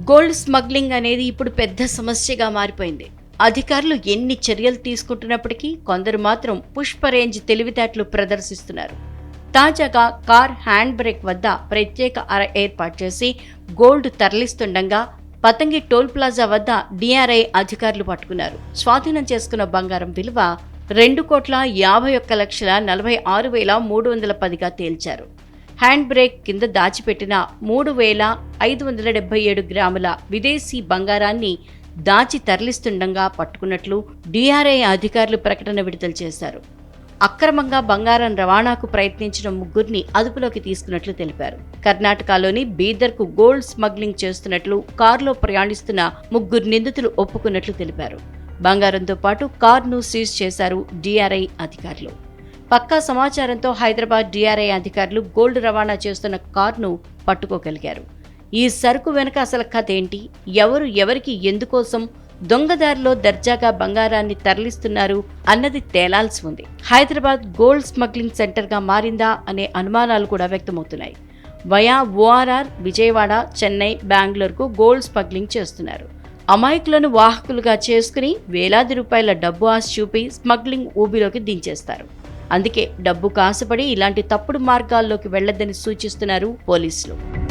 Gold smuggling అనేది ఇప్పుడు పెద్ద సమస్యగా మారిపోయింది. అధికారులు ఎన్ని చర్యలు తీసుకుంటున్నప్పటికీ కొందరు మాత్రం పుష్ప రేంజ్ తెలివితేటలు ప్రదర్శిస్తున్నారు. తాజాగా కార్ హ్యాండ్ బ్రేక్ వద్ద ప్రత్యేక అర ఏర్పాటు చేసి గోల్డ్ తరలిస్తుండగా పతంగి టోల్ ప్లాజా వద్ద డిఆర్ఐ అధికారులు పట్టుకున్నారు. స్వాధీనం చేసుకున్న బంగారం విలువ రెండు కోట్ల యాభై ఒక్క లక్షల నలభై ఆరు వేల మూడు వందల పదిగా తేల్చారు. హ్యాండ్ బ్రేక్ కింద దాచిపెట్టిన మూడు వేల ఐదు వందల డెబ్బై ఏడు గ్రాముల విదేశీ బంగారాన్ని దాచి తరలిస్తుండగా పట్టుకున్నట్లు డిఆర్ఐ అధికారులు ప్రకటన విడుదల చేశారు. అక్రమంగా బంగారం రవాణాకు ప్రయత్నించిన ముగ్గురిని అదుపులోకి తీసుకున్నట్లు తెలిపారు. కర్ణాటకలోని బీదర్కు గోల్డ్ స్మగ్లింగ్ చేస్తున్నట్లు కారులో ప్రయాణిస్తున్న ముగ్గురు నిందితులు ఒప్పుకున్నట్లు తెలిపారు. బంగారంతో పాటు కారును సీజ్ చేశారు డిఆర్ఐ అధికారులు. పక్కా సమాచారంతో హైదరాబాద్ డిఆర్ఐ అధికారులు గోల్డ్ రవాణా చేస్తున్న కారును పట్టుకోగలిగారు. ఈ సరుకు వెనక అసలు కథ ఏంటి? ఎవరు ఎవరికి ఎందుకోసం? దొంగదారిలో దర్జాగా బంగారాన్ని తరలిస్తున్నారు అన్నది తేలాల్సి ఉంది. హైదరాబాద్ గోల్డ్ స్మగ్లింగ్ సెంటర్గా మారిందా అనే అనుమానాలు కూడా వ్యక్తమవుతున్నాయి. వయా ఓఆర్ఆర్ విజయవాడ చెన్నై బెంగళూరుకు గోల్డ్ స్మగ్లింగ్ చేస్తున్నారు. అమాయకులను వాహకులుగా చేసుకుని వేలాది రూపాయల డబ్బు ఆశ చూపి స్మగ్లింగ్ ఊబిలోకి దించేస్తారు. అందుకే డబ్బు కాసుపడి ఇలాంటి తప్పుడు మార్గాల్లోకి వెళ్ళొద్దని సూచిస్తున్నారు పోలీసులు.